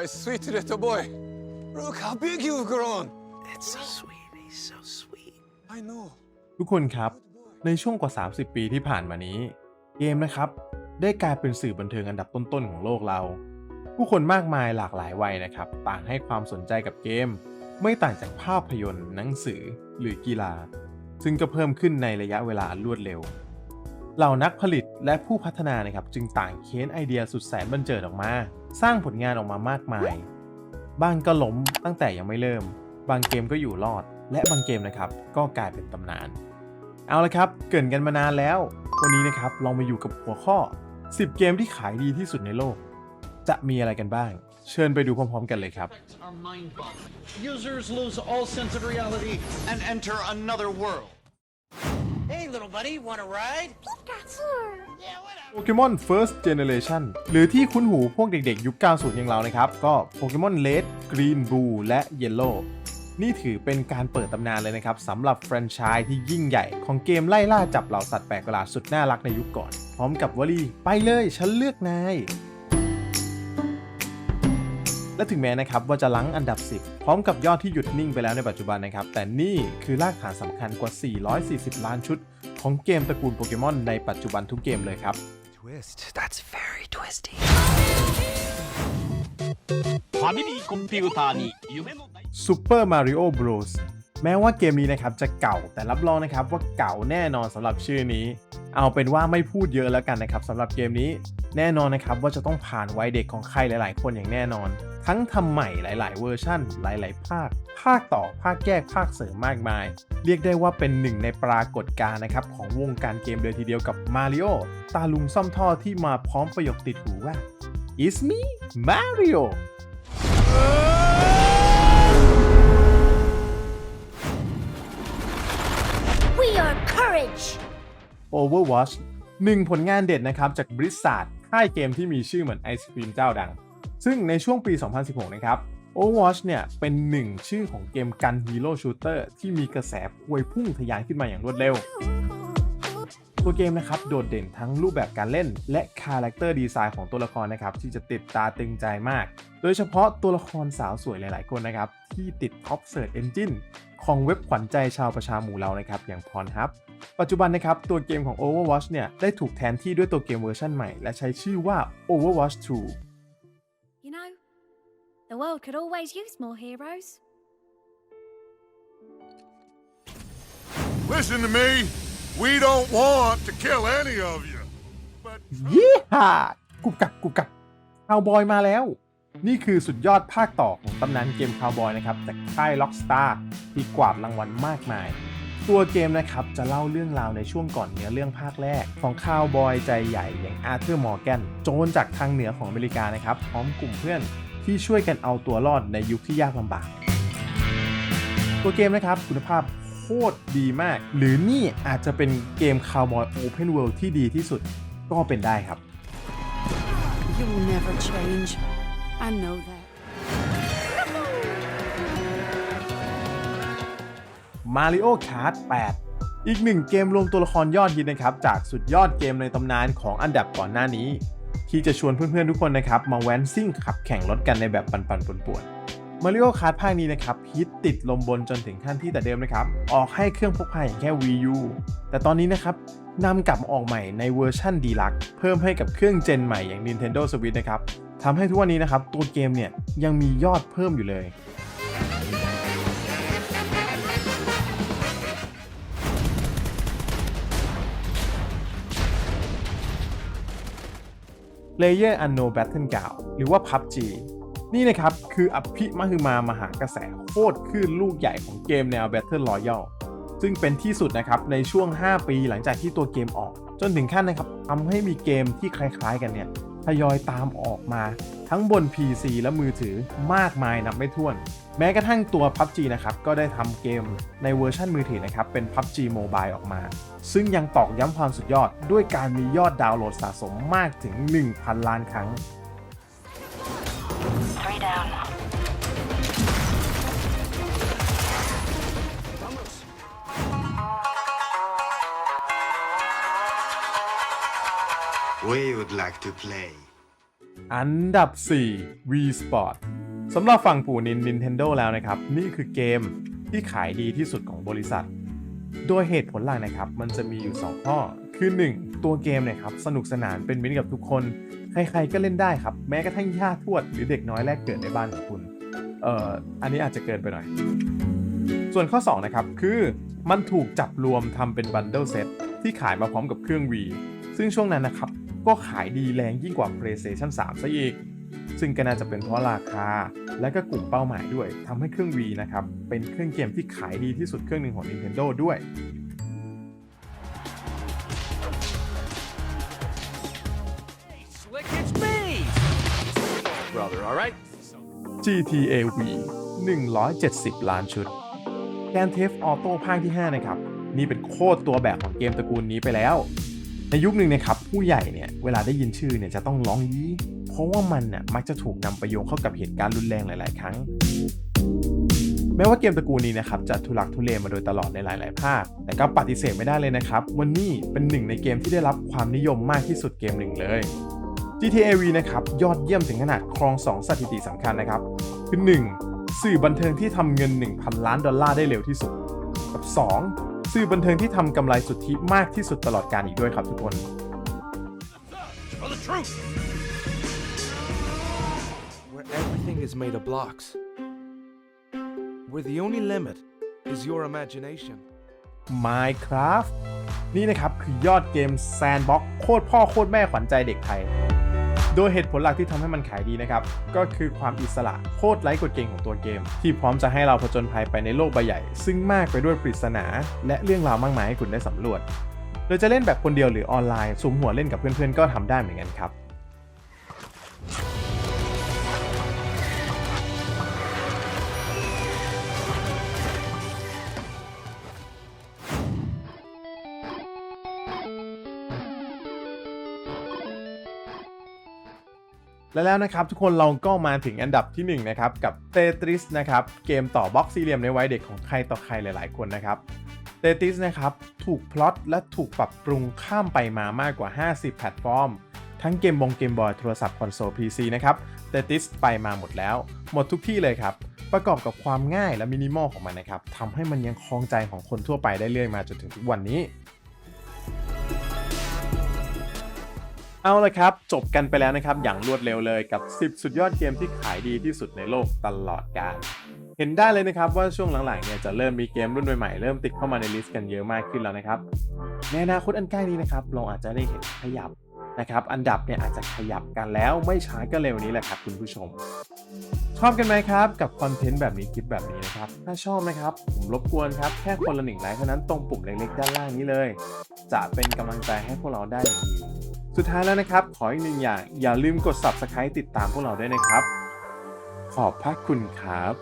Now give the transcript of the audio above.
My sweet little boy. Look how big you've grown. It's so sweet. He's so sweet. I know. ทุกคนครับ ในช่วงกว่า 30 ปีที่ผ่านมานี้ เกมนะครับ ได้กลายเป็นสื่อบันเทิงอันดับต้นๆของโลกเรา ผู้คนมากมายหลากหลายวัยนะครับ ต่างให้ความสนใจกับเกม ไม่ต่างจากภาพยนตร์ หนังสือ หรือกีฬา ซึ่งก็เพิ่มขึ้นในระยะเวลาอันรวดเร็ว เหล่านักผลิตและผู้พัฒนานะครับ จึงต่างเค้นไอเดียสุดแสนบันเจิดออกมา สร้างผลงานออกมามากมาย บางก็ล้มตั้งแต่ยังไม่เริ่ม บางเกมก็อยู่รอด และบางเกมนะครับ ก็กลายเป็นตำนาน เอาละครับ เกินกันมานานแล้ว วันนี้นะครับเรามาอยู่กับหัวข้อ 10 เกมที่ขายดีที่สุดในโลก จะมีอะไรกันบ้าง เชิญไปดูพร้อม ๆ กันเลยครับ Users lose all sense of reality and enter another world. Hey, little buddy, want a ride? Pokemon First Generation หรือที่คุ้นหูพวกเด็กๆ ยุค 90 อย่างเรานะครับ ก็ Pokemon Red Green Blue และ Yellow นี่ถือเป็นการเปิดตำนานเลยนะครับสำหรับแฟรนไชส์ที่ยิ่งใหญ่ของเกมไล่ล่าจับเหล่าสัตว์แปลกประหลาดสุดน่ารักในยุคก่อน พร้อมกับวลีไปเลยฉันเลือกนาย และถึงแม้นะครับว่าจะลังอันดับ 10 พร้อมกับยอดที่หยุดนิ่งไปแล้วในปัจจุบันนะครับ แต่นี่คือรากฐานสำคัญกว่า 440 ล้านชุด ของเกมตระกูลโปเกมอนในปัจจุบันทุกเกมเลยครับ Twist. That's very twisty. ファミリーコンピューターに夢のない Super Mario Bros แม้ว่าเกมนี้นะครับจะเก่าแต่รับรองนะครับว่าเก่าแน่นอนสำหรับชื่อนี้ เอาเป็นว่าไม่พูดเยอะแล้วกันนะครับสำหรับเกมนี้แน่นอนนะครับว่าจะต้องผ่านวัยเด็กของใครหลาย ๆ คนอย่างแน่นอน ทั้งทำใหม่หลาย ๆ เวอร์ชั่น หลาย ๆ ภาค ภาคต่อภาคแยกภาคเสริมมากมาย เรียกได้ว่าเป็นหนึ่งในปรากฏการณ์นะครับของวงการเกมเลยทีเดียวกับมาริโอตาลุงซ่อมท่อที่มาพร้อมประโยคติดหูว่า It's me Mario We are courage. Overwatch หนึ่งผลงานเด็ดนะครับจากบริษัทค่ายเกมที่มีชื่อเหมือนไอศครีมเจ้าดัง ซึ่งในช่วงปี 2016 นะครับ Overwatch เนี่ยเป็นหนึ่งชื่อของเกมกันฮีโร่ชูเตอร์ที่มีกระแสพวยพุ่งทะยานขึ้นมาอย่างรวดเร็ว ตัวเกมนะครับโดดเด่นทั้งรูปแบบการเล่น และคาแรคเตอร์ดีไซน์ของตัวละครนะครับที่จะติดตาตึงใจมาก โดยเฉพาะตัวละครสาวสวยหลาย ๆ คนนะครับที่ติด Top Search Engine ของเว็บขวัญใจชาวประชาหมู่เรานะครับอย่าง Pornhub ปัจจุบันนะครับตัวเกมของ Overwatch เนี่ยได้ถูกแทนที่ด้วยตัวเกมเวอร์ชันใหม่ และใช้ชื่อว่า Overwatch 2 You know, the world could always use more heroes. Listen to me. We don't want to kill any of you. But ยี่ห้ากุบกับกุบกับคาวบอยมาแล้ว นี่คือสุดยอดภาคต่อของตำนานเกมคาวบอยนะครับจากค่าย Rockstar ที่กวาดรางวัลมากมาย ตัวเกมนะครับจะเล่าเรื่องราวในช่วงก่อนเนื้อเรื่องภาคแรก ของคาวบอยใจใหญ่อย่างอาร์เธอร์มอร์แกนโจรจากทางเหนือของอเมริกานะครับพร้อมกลุ่มเพื่อนที่ช่วยกันเอาตัวรอดในยุคที่ยากลำบาก ตัวเกมนะครับคุณภาพโค ตรดีมาก หรือนี่อาจจะเป็นเกมคาวบอยโอเพนเวิลด์ที่ดีที่สุดก็เป็นได้ครับ You'll never change. I know that. Mario Kart 8อีกหนึ่งเกมรวมตัวละครยอดฮิตนะครับ จากสุดยอดเกมในตำนานของอันดับก่อนหน้านี้ ที่จะชวนเพื่อนๆทุกคนนะครับ มาแว้นซิ่งขับแข่งรถกันในแบบปันๆป่วนๆ Mario Kart ภาคนี้นะครับฮิตติดลมบนจนถึงขั้นที่แต่เดิมนะครับ ออกให้เครื่องพกพาอย่างแค่ Wii U แต่ตอนนี้นะครับนำกลับออกใหม่ในเวอร์ชันดีลักเพิ่มให้กับเครื่องเจนใหม่อย่าง Nintendo Switch นะครับทำให้ทุกวันนี้นะครับตัวเกมเนี่ยยังมียอดเพิ่มอยู่เลย Player Unknown Battleground หรือว่า PUBG นี่นะครับ คืออภิมหึมามหากระแสโคตรคลื่นลูกใหญ่ของเกมแนว Battle Royale ซึ่งเป็นที่สุดนะครับในช่วง 5 ปีหลังจากที่ตัวเกมออก จนถึงขั้นนะครับทำให้มีเกมที่คล้ายๆ กันเนี่ยทยอยตามออกมา ทั้งบน PC และมือถือมากมายนับไม่ถ้วน แม้กระทั่งตัว PUBG นะครับก็ได้ทำเกมในเวอร์ชันมือถือนะครับเป็น PUBG Mobile ออกมา ซึ่งยังตอกย้ำความสุดยอดด้วยการมียอดดาวน์โหลดสะสมมากถึง 1,000 ล้านครั้ง Three down. We would like to play. อันดับ4 V Sport สำหรับฝั่งปู่นิน Nintendo แล้วนะครับ นี่คือเกมที่ขายดีที่สุดของบริษัท โดยเหตุผลหลักนะครับ มันจะมีอยู่ 2 ข้อ คือ 1 ตัวเกมเนี่ยครับ สนุกสนานเป็นมิตรกับทุกคน ใครๆก็เล่นได้ครับ แม้กระทั่งย่าทวดหรือเด็กน้อยแรกเกิดในบ้านของคุณเอ่ออันนี้อาจจะเกินไปหน่อย ส่วนข้อ 2 นะครับ คือมันถูกจับรวมทำเป็นบันเดิลเซตที่ขายมาพร้อมกับเครื่อง V ซึ่งช่วงนั้นนะครับ ก็ขายดีแรงยิ่งกว่า PlayStation 3 ซะอีก ซึ่งก็น่าจะเป็นเพราะราคา และก็กลุ่มเป้าหมายด้วยทำให้เครื่อง V นะครับ เป็นเครื่องเกมที่ขายดีที่สุดเครื่องหนึ่งของ Nintendo ด้วย Brother, alright? GTA V 170 ล้านชุดแกนเทฟออโต้ภาคที่ 5 นะครับ นี่เป็นโคตรตัวแบบของเกมตระกูลนี้ไปแล้ว ในยุคหนึ่งนะครับ ผู้ใหญ่เนี่ย เวลาได้ยินชื่อเนี่ยจะต้องร้องยี้ เพราะว่ามันน่ะมักจะถูกนำไปโยงเข้ากับเหตุการณ์รุนแรงหลาย ๆ ครั้ง แม้ว่าเกมตระกูลนี้นะครับจะทุลักทุเลมาโดยตลอดในหลาย ๆ ภาค แต่ก็ปฏิเสธไม่ได้เลยนะครับว่านี่เป็นหนึ่งในเกมที่ได้รับความนิยมมากที่สุดเกมหนึ่งเลย GTA V นะครับยอดเยี่ยมถึงขนาดครอง 2 สถิติสำคัญนะครับ คือ 1. สื่อบันเทิงที่ทำเงิน 1,000 ล้านดอลลาร์ได้เร็วที่สุด กับ 2. สื่อบันเทิงที่ทำกำไรสุทธิมากที่สุดตลอดการอีกด้วยครับทุกคน For the truth! Where everything is made of blocks. Where the only limit is your imagination. Minecraft นี่นะครับ คือยอดเกมแซนบ็อกโคตรพ่อโคตรแม่ขวัญใจเด็กไทย โดยเหตุผลหลักที่ทำให้มันขายดีนะครับ ก็คือความอิสระโคตรไร้กฎเกณฑ์ของตัวเกม ที่พร้อมจะให้เราผจญภัยไปในโลกใบใหญ่ ซึ่งมากไปด้วยปริศนา และเรื่องราวมากมายให้คุณได้สำรวจโดยจะเล่นแบบคนเดียวหรือออนไลน์สุมหัวเล่นกับเพื่อนๆก็ทำได้เหมือนกันครับ และแล้วนะครับทุกคนเราก็มาถึงอันดับที่1นะครับกับ Tetris นะครับเกมต่อบล็อกสี่เหลี่ยมในวัยเด็กของใครต่อใครหลาย ๆ คนนะครับ Tetris นะครับถูกพล็อตและถูกปรับปรุงข้ามไปมามากกว่า 50 แพลตฟอร์ม ทั้งเกมบงเกมบอยโทรศัพท์คอนโซล PC นะครับ Tetris ไปมาหมดแล้ว หมดทุกที่เลยครับ ประกอบกับความง่ายและมินิมอลของมันนะครับทำให้มันยังครองใจของคนทั่วไปได้เรื่อยมาจนถึงทุกวันนี้ เอาละครับ จบกันไปแล้วนะครับ อย่างรวดเร็วเลยกับ 10 สุดยอดเกมที่ขายดีที่สุดในโลกตลอดกาลเห็นได้เลยนะครับว่าช่วงหลังๆเนี่ยจะเริ่มมีเกมรุ่นใหม่ๆเริ่มติดเข้ามาในลิสต์กันเยอะมากขึ้นแล้วนะครับในอนาคตอันใกล้นี้นะครับเราอาจจะได้เห็นขยับนะครับอันดับเนี่ยอาจจะขยับกันแล้วไม่ช้าก็เร็วนี้แหละครับคุณผู้ชม ชอบกันไหมครับ กับคอนเทนต์แบบนี้คลิปแบบนี้นะครับ ถ้าชอบนะครับ ผมรบกวนครับแค่คนละหนึ่งไลค์เท่านั้นตรงปุ่มเล็กๆด้านล่างนี้เลย จะเป็นกำลังใจให้พวกเราได้อย่างดี สุดท้ายแล้วนะครับ ขออีกหนึ่งอย่างอย่าลืมกด subscribe ติดตามพวกเราด้วยนะครับ ขอบพระคุณครับ